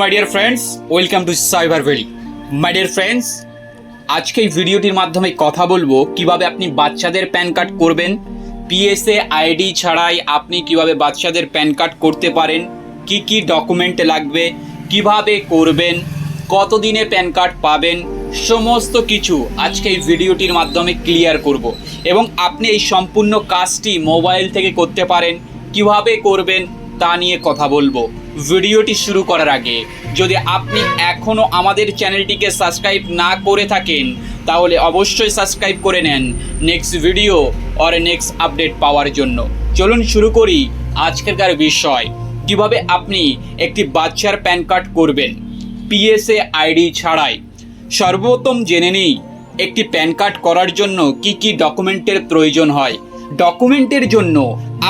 My dear friends welcome to cyber valley my dear friends আজকে এই ভিডিওটির মাধ্যমে কথা বলব কীভাবে আপনি বাচ্চাদের প্যান কার্ড করবেন পিএসএ আইডি ছাড়াই আপনি কীভাবে বাচ্চাদের প্যান কার্ড করতে পারেন, কি কি ডকুমেন্ট লাগবে, কীভাবে করবেন কতদিনে প্যান কার্ড পাবেন, সমস্ত কিছু আজকে এই ভিডিওটির মাধ্যমে ক্লিয়ার করব। এবং আপনি এই সম্পূর্ণ কাজটি মোবাইল থেকে করতে পারেন, কীভাবে করবেন তা নিয়ে কথা বলব। ভিডিওটি শুরু করার আগে, যদি আপনি এখনও আমাদের চ্যানেলটিকে সাবস্ক্রাইব না করে থাকেন, তাহলে অবশ্যই সাবস্ক্রাইব করে নেন next video or next update পাওয়ার জন্য। চলুন শুরু করি আজকেরকার বিষয়। কীভাবে আপনি একটি বাচ্চার প্যান কার্ড করবেন? পিএসএ, আইডি ছাড়াই। সর্বপ্রথম জেনে নিই, একটি প্যান কার্ড করার জন্য কি কি ডকুমেন্টের প্রয়োজন হয়। ডকুমেন্টের জন্য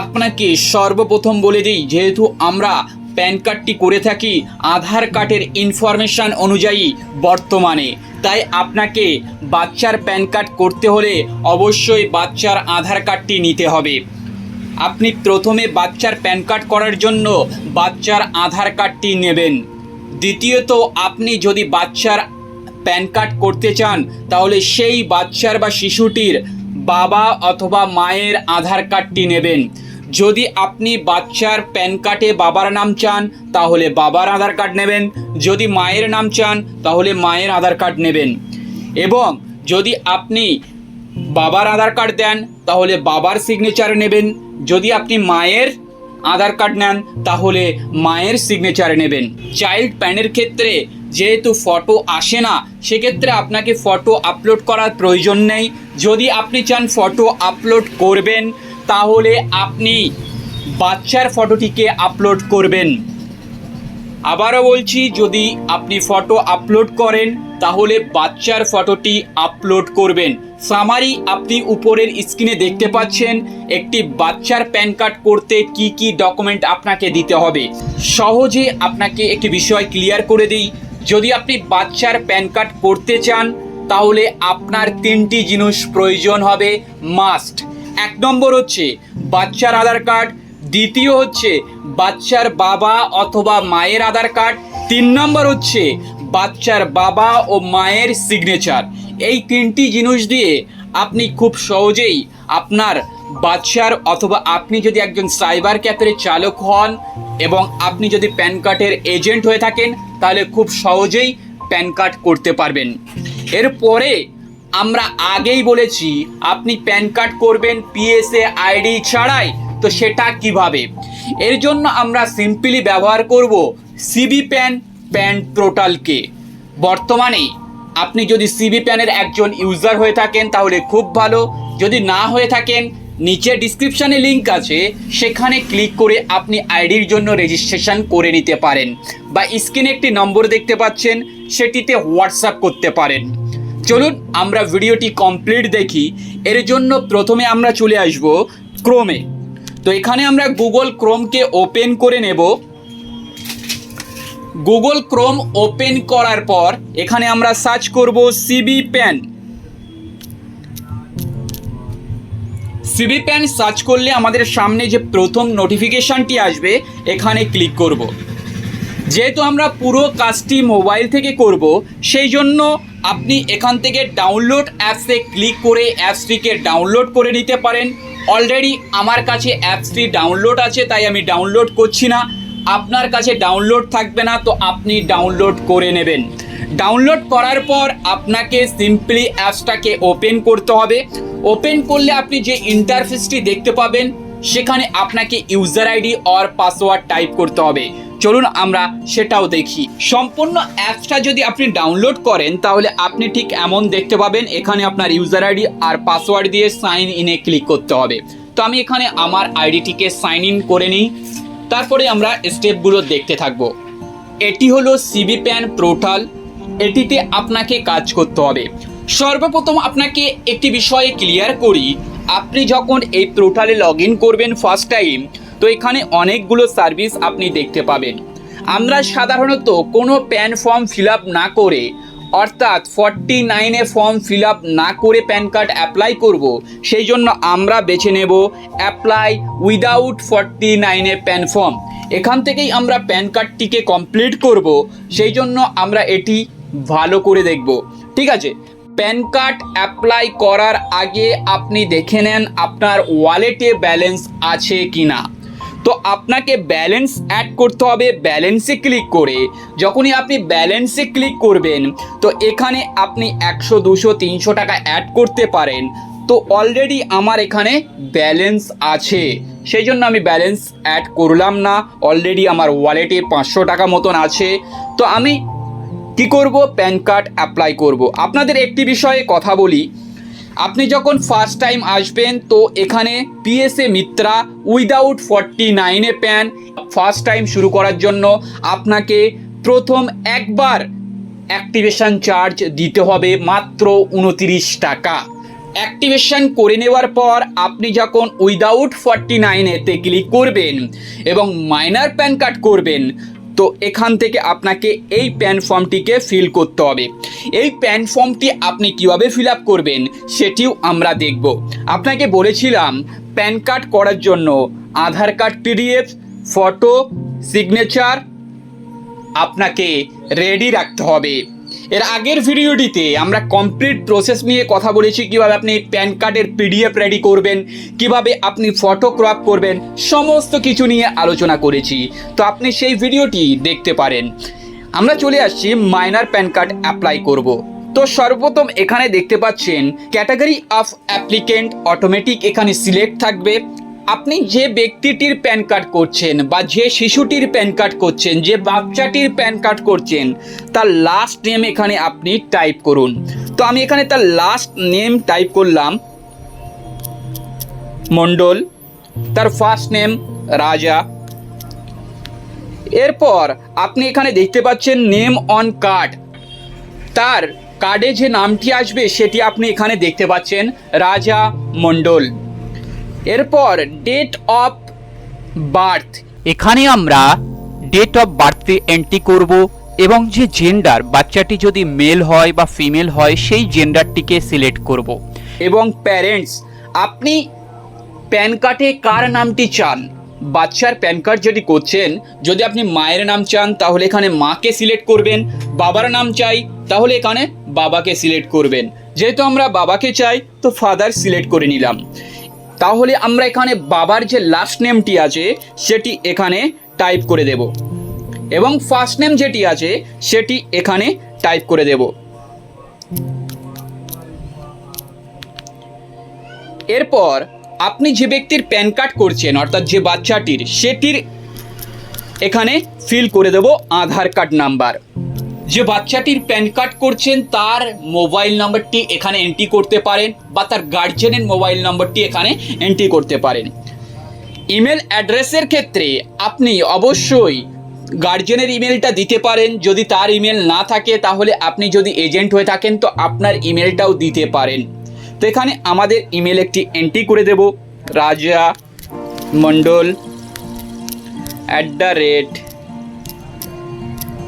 আপনাকে সর্বপ্রথম বলে দিই, যেহেতু আমরা প্যান কার্ডটি করে থাকি, আধার কার্ডের ইনফরমেশান অনুযায়ী বর্তমানে। তাই আপনাকে বাচ্চার প্যান কার্ড করতে হলে অবশ্যই বাচ্চার আধার কার্ডটি নিতে হবে। আপনি প্রথমে বাচ্চার প্যান কার্ড করার জন্য বাচ্চার আধার কার্ডটি নেবেন। দ্বিতীয়ত, আপনি যদি বাচ্চার প্যান কার্ড করতে চান, তাহলে সেই বাচ্চার বা শিশুটির বাবা অথবা মায়ের আধার কার্ডটি নেবেন। যদি আপনি বাচ্চার প্যান কার্ডে বাবার নাম চান, তাহলে বাবার আধার কার্ড নেবেন। যদি মায়ের নাম চান, তাহলে মায়ের আধার কার্ড নেবেন। এবং যদি আপনি বাবার আধার কার্ড দেন, তাহলে বাবার সিগনেচার নেবেন। যদি আপনি মায়ের আধার কার্ড নেন, তাহলে মায়ের সিগনেচার নেবেন। চাইল্ড প্যানের ক্ষেত্রে যেহেতু ফটো আসে না, সেক্ষেত্রে আপনাকে ফটো আপলোড করার প্রয়োজন নেই। যদি আপনি চান ফটো আপলোড করবেন তাহলে আপনি বাচ্চার ফটোটিকে আপলোড করবেন। আবারও বলছি, যদি আপনি ফটো আপলোড করেন, তাহলে বাচ্চার ফটোটি আপলোড করবেন। সামারি আপনি উপরের স্ক্রিনে দেখতে পাচ্ছেন, একটি বাচ্চার প্যান কার্ড করতে কি কি ডকুমেন্ট আপনাকে দিতে হবে। সহজে আপনাকে একটি বিষয় ক্লিয়ার করে দিই। যদি আপনি বাচ্চার প্যান কার্ড করতে চান, তাহলে আপনার তিনটি জিনিস প্রয়োজন হবে। মাস্ট এক নম্বর হচ্ছে বাচ্চার আধার কার্ড, দ্বিতীয় হচ্ছে বাচ্চার বাবা অথবা মায়ের আধার কার্ড, তিন নম্বর হচ্ছে বাচ্চার বাবা ও মায়ের সিগনেচার এই তিনটি জিনিস দিয়ে আপনি খুব সহজেই আপনার বাচ্চার অথবা আপনি যদি একজন সাইবার ক্যাফের চালক হন এবং আপনি যদি প্যান কার্ডের এজেন্ট হয়ে থাকেন, তাহলে খুব সহজেই প্যান কার্ড করতে পারবেন। এরপরে আমরা আগেই বলেছি, আপনি প্যান কার্ড করবেন, পিএসএ, আইডি ছাড়াই, তো সেটা কীভাবে? এর জন্য আমরা সিম্পলি ব্যবহার করব সিবি প্যান প্যান পোর্টালকে বর্তমানে আপনি যদি সিবি প্যানের একজন ইউজার হয়ে থাকেন, তাহলে খুব ভালো। যদি না হয়ে থাকেন, নিচে ডিসক্রিপশানে লিঙ্ক আছে, সেখানে ক্লিক করে আপনি আইডির জন্য রেজিস্ট্রেশন করে নিতে পারেন। বা স্ক্রিনে একটি নম্বর দেখতে পাচ্ছেন, সেটিতে হোয়াটসঅ্যাপ করতে পারেন। চলুন আমরা ভিডিওটি কমপ্লিট দেখি। এর জন্য প্রথমে আমরা চলে আসব ক্রোমে তো এখানে আমরা গুগল ক্রোমকে ওপেন করে নেব। গুগল ক্রোম ওপেন করার পর এখানে আমরা সার্চ করব CB PAN CB PAN search করলে আমাদের সামনে যে প্রথম নোটিফিকেশানটি আসবে, এখানে ক্লিক করব। যেহেতু আমরা পুরো কাজটি মোবাইল থেকে করব, সেই জন্য আপনি এখান থেকে ডাউনলোড অ্যাপসে ক্লিক করে অ্যাপসটিকে ডাউনলোড করে নিতে পারেন। অলরেডি আমার কাছে অ্যাপসটি ডাউনলোড আছে, তাই আমি ডাউনলোড করছি না। আপনার কাছে ডাউনলোড থাকবে না, তো আপনি ডাউনলোড করে নেবেন। ডাউনলোড করার পর আপনাকে সিম্পলি অ্যাপসটাকে ওপেন করতে হবে। ওপেন করলে আপনি যে ইন্টারফেসটি দেখতে পাবেন, সেখানে আপনাকে user ID or password type করতে হবে। চলুন আমরা সেটাও দেখি। সম্পূর্ণ অ্যাপসটা যদি আপনি ডাউনলোড করেন, তাহলে আপনি ঠিক এমন দেখতে পাবেন, এখানে আপনার ইউজার আইডি আর পাসওয়ার্ড দিয়ে সাইন ইনে ক্লিক করতে হবে। তো আমি এখানে আমার আইডিটিকে সাইন ইন করে নিই। তারপরে আমরা স্টেপগুলো দেখতে থাকব। এটি হলো সিবি প্যান পোর্টাল এটিতে আপনাকে কাজ করতে হবে। সর্বপ্রথম আপনাকে একটি বিষয়ে ক্লিয়ার করি। আপনি যখন এই পোর্টালে লগ করবেন ফার্স্ট টাইম তো এখানে অনেকগুলো সার্ভিস আপনি দেখতে পাবেন। আমরা সাধারণত কোনো প্যান ফর্ম ফিল না করে, অর্থাৎ ফর্টি নাইনে ফর্ম ফিল না করে প্যান কার্ড অ্যাপ্লাই করব, সেই জন্য আমরা বেছে নেব apply without forty nine A PAN form. এখান থেকেই আমরা প্যান কার্ডটিকে কমপ্লিট করব, সেই জন্য আমরা এটি ভালো করে দেখব। ঠিক আছে? প্যান কার্ড অ্যাপ্লাই করার আগে আপনি দেখে নেন আপনার ওয়ালেটে ব্যালেন্স আছে কি না তো আপনাকে ব্যালেন্স অ্যাড করতে হবে ব্যালেন্সে ক্লিক করে। যখনই আপনি ব্যালেন্সে ক্লিক করবেন, তো এখানে আপনি একশো, দুশো, তিনশো টাকা অ্যাড করতে পারেন। তো অলরেডি আমার এখানে ব্যালেন্স আছে। সেই জন্য আমি ব্যালেন্স অ্যাড করলাম না। অলরেডি আমার ওয়ালেটে পাঁচশো টাকা মতন আছে। তো আমি কি করব? প্যান কার্ড অ্যাপ্লাই করব। আপনাদের একটি বিষয়ে কথা বলি। আপনি যখন ফার্স্ট টাইম আসবেন, তো এখানে PSA Mitra without forty nine A PAN first time শুরু করার জন্য আপনাকে প্রথম একবার অ্যাক্টিভেশন চার্জ দিতে হবে মাত্র উনতিরিশ টাকা। অ্যাক্টিভেশন করে নেওয়ার পর আপনি যখন উইদাউট ফর্টি নাইনেতে ক্লিক করবেন এবং মাইনার প্যান কার্ড করবেন তো এখান থেকে আপনাকে এই প্যান ফর্মটিকে ফিল করতে হবে। এই প্যান ফর্মটি আপনি কীভাবে ফিল আপ করবেন সেটিও আমরা দেখব। আপনাকে বলেছিলাম প্যান কার্ড করার জন্য Aadhaar card PDF photo signature আপনাকে রেডি রাখতে হবে। এর আগের ভিডিওটিতে আমরা কমপ্লিট প্রসেস নিয়ে কথা বলেছি, কীভাবে আপনি প্যান কার্ডের পিডিএফ রেডি করবেন, কীভাবে আপনি ফটো ক্রপ করবেন, সমস্ত কিছু নিয়ে আলোচনা করেছি। তো আপনি সেই ভিডিওটি দেখতে পারেন। আমরা চলে আসছি মাইনার প্যান কার্ড অ্যাপ্লাই করব। তো সর্বপ্রথম এখানে দেখতে পাচ্ছেন ক্যাটাগরি অফ অ্যাপ্লিকেন্ট অটোমেটিক এখানে সিলেক্ট থাকবে। আপনি যে ব্যক্তিটির প্যান কার্ড করছেন বা যে শিশুটির প্যান কার্ড করছেন, যে বাচ্চাটির প্যান কার্ড করছেন, তার লাস্ট নেম এখানে আপনি টাইপ করুন। তো আমি এখানে তার লাস্ট নেম টাইপ করলাম। মণ্ডল, তার ফার্স্ট নেম রাজা। এরপর আপনি এখানে দেখতে পাচ্ছেন নেম অন কার্ড তার কার্ডে যে নামটি আসবে, সেটি আপনি এখানে দেখতে পাচ্ছেন রাজা মণ্ডল। এরপর ডেট অফ বার্থ এখানে আমরা ডেট অফ বার্থে এন্ট্রি করব এবং যে জেন্ডার বাচ্চাটি যদি মেল হয় বা ফিমেল হয় সেই জেন্ডারটিকে সিলেক্ট করব। এবং প্যারেন্টস আপনি প্যান কার্ডে কার নামটি চান? বাচ্চার প্যান কার্ড যদি করছেন যদি আপনি মায়ের নাম চান তাহলে এখানে মাকে সিলেক্ট করবেন। বাবার নাম চাই তাহলে এখানে বাবাকে সিলেক্ট করবেন। যেহেতু আমরা বাবাকে চাই তো ফাদার সিলেক্ট করে নিলাম। তাহলে আমরা এখানে বাবার যে লাস্ট নেমটি আছে, সেটি এখানে টাইপ করে দেব। এবং ফার্স্ট নেম যেটি আছে, সেটি এখানে টাইপ করে দেব। এরপর আপনি যে ব্যক্তির প্যান কার্ড করছেন, অর্থাৎ যে বাচ্চাটির, সেটির এখানে ফিল করে দেব আধার কার্ড নাম্বার যে বাচ্চাটির প্যান কার্ড করছেন, তার মোবাইল নাম্বারটি এখানে এন্ট্রি করতে পারেন বা তার গার্জেনের মোবাইল নম্বরটি এখানে এন্ট্রি করতে পারেন। ইমেল অ্যাড্রেসের ক্ষেত্রে আপনি অবশ্যই গার্জেনের ইমেলটা দিতে পারেন। যদি তার ইমেল না থাকে, তাহলে আপনি যদি এজেন্ট হয়ে থাকেন, তো আপনার ইমেলটাও দিতে পারেন। তো এখানে আমাদের ইমেল একটি এন্ট্রি করে দেব। Raja Mondal at the rate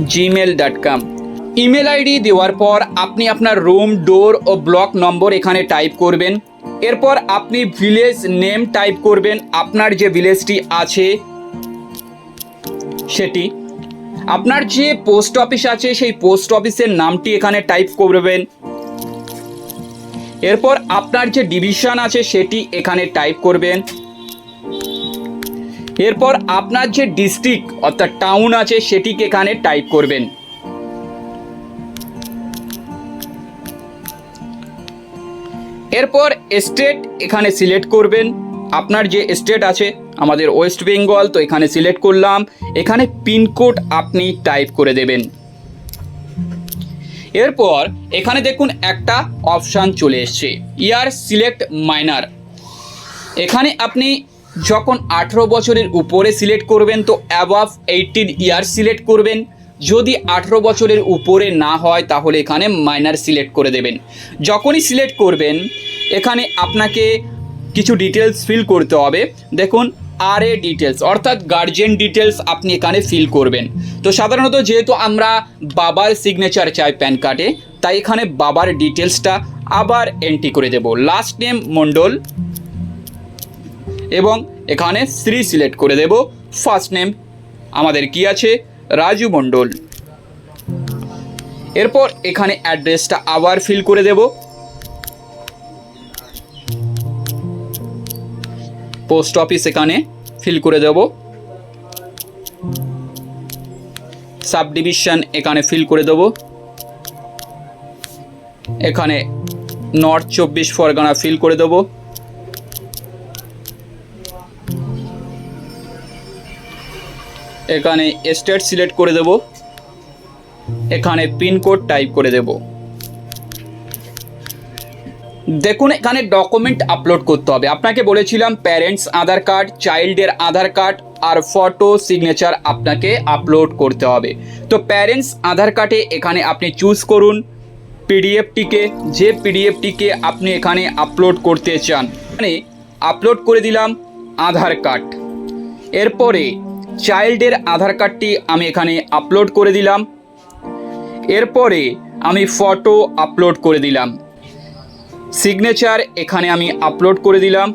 Gmail dot com email ID দেওয়ার পর আপনি আপনার রুম ডোর ও ব্লক নম্বর এখানে টাইপ করবেন। এরপর আপনি ভিলেজ নেম টাইপ করবেন। আপনার যে ভিলেজটি আছে, সেটি। আপনার যে পোস্ট অফিস আছে, সেই পোস্ট অফিসের নামটি এখানে টাইপ করবেন। এরপর আপনার যে ডিভিশন আছে, সেটি এখানে টাইপ করবেন। এরপর আপনার যে ডিস্ট্রিক্ট অর্থাৎ টাউন আছে, সেটিকে এখানে টাইপ করবেন। এরপর স্টেট এখানে সিলেক্ট করবেন। আপনার যে স্টেট আছে, আমাদের ওয়েস্ট বেঙ্গল তো এখানে সিলেক্ট করলাম। এখানে পিনকোড আপনি টাইপ করে দেবেন। এরপর এখানে দেখুন একটা অপশান চলে এসছে। ইয়ার সিলেক্ট মাইনার এখানে আপনি যখন আঠেরো বছরের উপরে সিলেক্ট করবেন, তো অ্যাবাভ এইটিন ইয়ার সিলেক্ট করবেন। যদি আঠেরো বছরের উপরে না হয়, তাহলে এখানে মাইনার সিলেক্ট করে দেবেন। যখনই সিলেক্ট করবেন, এখানে আপনাকে কিছু ডিটেলস ফিল করতে হবে। দেখুন আর এ ডিটেলস অর্থাৎ গার্জেন ডিটেলস আপনি এখানে ফিল করবেন। তো সাধারণত যেহেতু আমরা বাবার সিগনেচার চাই প্যান কার্ডে, তাই এখানে বাবার ডিটেলসটা আবার এন্ট্রি করে দেব। লাস্ট নেম মণ্ডল এবং এখানে শ্রী সিলেক্ট করে দেব। ফার্স্ট নেম আমাদের কি আছে? রাজু মণ্ডল। এরপর এখানে অ্যাড্রেসটা আবার ফিল করে দেব। পোস্ট অফিস এখানে ফিল করে দেব। সাব ডিভিশন এখানে ফিল করে দেব। এখানে নর্থ চব্বিশ পরগনা ফিল করে দেব। এখানে স্টেট সিলেক্ট করে দেব। এখানে পিনকোড টাইপ করে দেব। দেখুন, এখানে ডকুমেন্ট আপলোড করতে হবে। আপনাকে বলেছিলাম প্যারেন্টস আধার কার্ড চাইল্ডের আধার কার্ড আর ফটো সিগনেচার আপনাকে আপলোড করতে হবে। তো প্যারেন্টস আধার কার্ডে এখানে আপনি চুজ করুন পিডিএফটিকে যে পিডিএফটিকে আপনি এখানে আপলোড করতে চান মানে আপলোড করে দিলাম আধার কার্ড এরপরে চাইল্ডের আধার কার্ডটি আমি এখানে আপলোড করে দিলাম। এরপরে আমি ফটো আপলোড করে দিলাম। সিগনেচার এখানে আমি আপলোড করে দিলাম।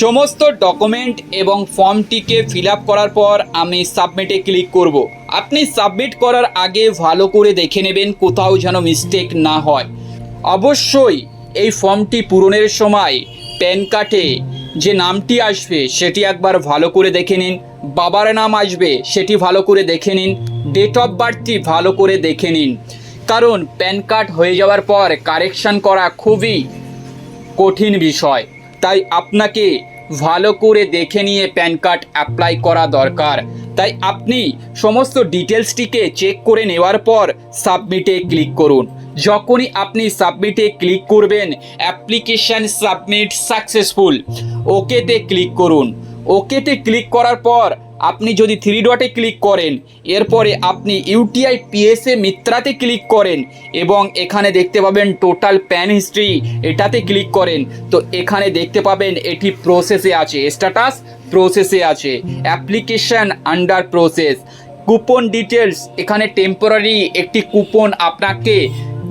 সমস্ত ডকুমেন্ট এবং ফর্মটিকে ফিল করার পর আমি সাবমিটে ক্লিক করব। আপনি সাবমিট করার আগে ভালো করে দেখে নেবেন কোথাও যেন মিস্টেক না হয়। অবশ্যই এই ফর্মটি পূরণের সময় প্যান কার্ডে যে নামটি আসবে, সেটি একবার ভালো করে দেখে নিন। বাবার নাম আসবে, সেটি ভালো করে দেখে নিন। ডেট অফ বার্থটি ভালো করে দেখে নিন। কারণ প্যান কার্ড হয়ে যাওয়ার পর কারেকশান করা খুবই কঠিন বিষয়। তাই আপনাকে ভালো করে দেখে নিয়ে প্যান কার্ড অ্যাপ্লাই করা দরকার। তাই আপনি সমস্ত ডিটেলসটিকে চেক করে নেওয়ার পর সাবমিটে ক্লিক করুন। যখনই আপনি সাবমিটে ক্লিক করবেন, অ্যাপ্লিকেশান সাবমিট সাকসেসফুল। ওকেতে ক্লিক করুন। ওকেতে ক্লিক করার পর আপনি যদি থ্রি ডটে ক্লিক করেন, এরপরে আপনি ইউটিআই পিএসএ মিত্রাতে ক্লিক করেন এবং এখানে দেখতে পাবেন টোটাল প্যান হিস্ট্রি এটাতে ক্লিক করেন। তো এখানে দেখতে পাবেন এটি প্রসেসে আছে স্ট্যাটাস প্রসেসে আছে application under process coupon details এখানে টেম্পোরারি একটি কুপন আপনাকে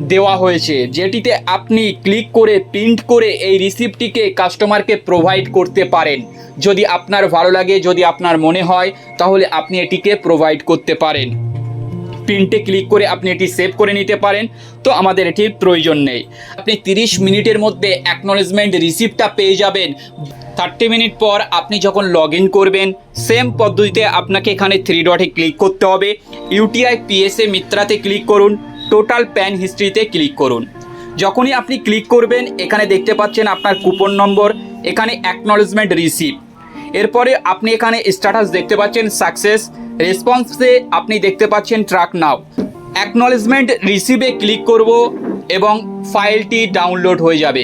দেওয়া হয়েছে, যেটিতে আপনি ক্লিক করে, প্রিন্ট করে এই রিসিপ্টটিকে কাস্টমারকে প্রোভাইড করতে পারেন। যদি আপনার ভালো লাগে, যদি আপনার মনে হয়, তাহলে আপনি এটিকে প্রোভাইড করতে পারেন। প্রিন্টে ক্লিক করে আপনি এটি সেভ করে নিতে পারেন, তো আমাদের এটির প্রয়োজন নেই। আপনি তিরিশ মিনিটের মধ্যে অ্যাকনলেজমেন্ট রিসিপ্টটা পেয়ে যাবেন। থার্টি মিনিট পর আপনি যখন লগ করবেন সেম পদ্ধতিতে আপনাকে এখানে থ্রি ডটে ক্লিক করতে হবে। ইউটিআই পিএসএ মিত্রাতে ক্লিক করুন। টোটাল প্যান হিস্ট্রিতে ক্লিক করুন। যখনই আপনি ক্লিক করবেন, এখানে দেখতে পাচ্ছেন আপনার কুপন নম্বর, এখানে অ্যাকনলেজমেন্ট রিসিপ্ট এরপরে আপনি এখানে স্ট্যাটাস দেখতে পাচ্ছেন সাকসেস রেসপন্সে আপনি দেখতে পাচ্ছেন ট্রাক নাও অ্যাকনলেজমেন্ট রিসিভে ক্লিক করব এবং ফাইলটি ডাউনলোড হয়ে যাবে।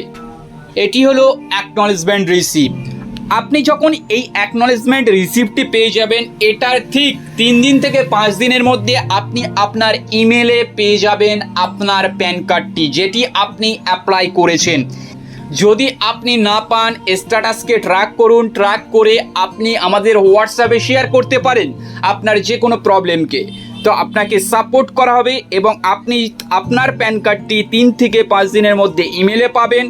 এটি হলো অ্যাকনলেজমেন্ট রিসিপ্ট আপনি যখন এই অ্যাকনলেজমেন্ট রিসিপ্টটি পেয়ে যাবেন, এটার ঠিক তিন দিন থেকে পাঁচ দিনের মধ্যে আপনি আপনার ইমেলে পেয়ে যাবেন আপনার প্যান কার্ডটি, যেটি আপনি অ্যাপ্লাই করেছেন। যদি আপনি না পান স্ট্যাটাসকে ট্র্যাক করুন ট্র্যাক করে আপনি আমাদের হোয়াটসঅ্যাপে শেয়ার করতে পারেন আপনার যে কোনো প্রবলেমকে তো আপনাকে সাপোর্ট করা হবে এবং আপনি আপনার প্যান কার্ডটি তিন থেকে পাঁচ দিনের মধ্যে ইমেলে পাবেন।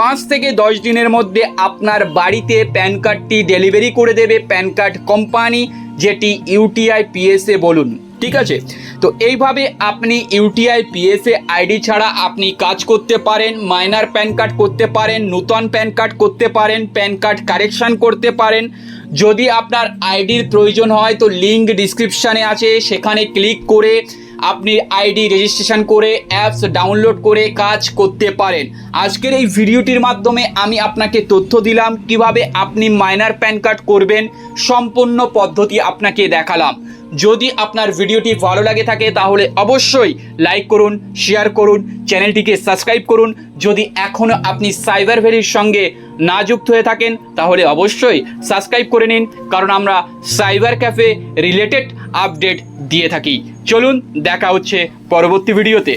পাঁচ থেকে দশ দিনের মধ্যে আপনার বাড়িতে প্যান কার্ডটি ডেলিভারি করে দেবে প্যান কার্ড কোম্পানি, যেটি ইউটিআই পিএসএ বলুন, ঠিক আছে? তো এইভাবে আপনি ইউটিআই পিএসএ আইডি ছাড়া আপনি কাজ করতে পারেন, মাইনার প্যান কার্ড করতে পারেন, নূতন প্যান কার্ড করতে পারেন, প্যান কার্ড কারেকশন করতে পারেন। যদি আপনার আইডির প্রয়োজন হয়, তো লিঙ্ক ডিসক্রিপশানে আছে, সেখানে ক্লিক করে আপনি আইডি রেজিস্ট্রেশন করে অ্যাপস ডাউনলোড করে কাজ করতে পারেন। আজকের এই ভিডিওটির মাধ্যমে আমি আপনাকে তথ্য দিলাম কীভাবে আপনি মাইনার প্যান কার্ড করবেন, সম্পূর্ণ পদ্ধতি আপনাকে দেখালাম। যদি আপনার ভিডিওটি ভালো লাগে থাকে, তাহলে অবশ্যই লাইক করুন শেয়ার করুন চ্যানেলটিকে সাবস্ক্রাইব করুন। যদি এখনও আপনি সাইবার ভ্যালির সঙ্গে না যুক্ত হয়ে থাকেন, তাহলে অবশ্যই সাবস্ক্রাইব করে নিন, কারণ আমরা সাইবার ক্যাফে রিলেটেড আপডেট দিয়ে থাকি। চলুন, দেখা হচ্ছে পরবর্তী ভিডিওতে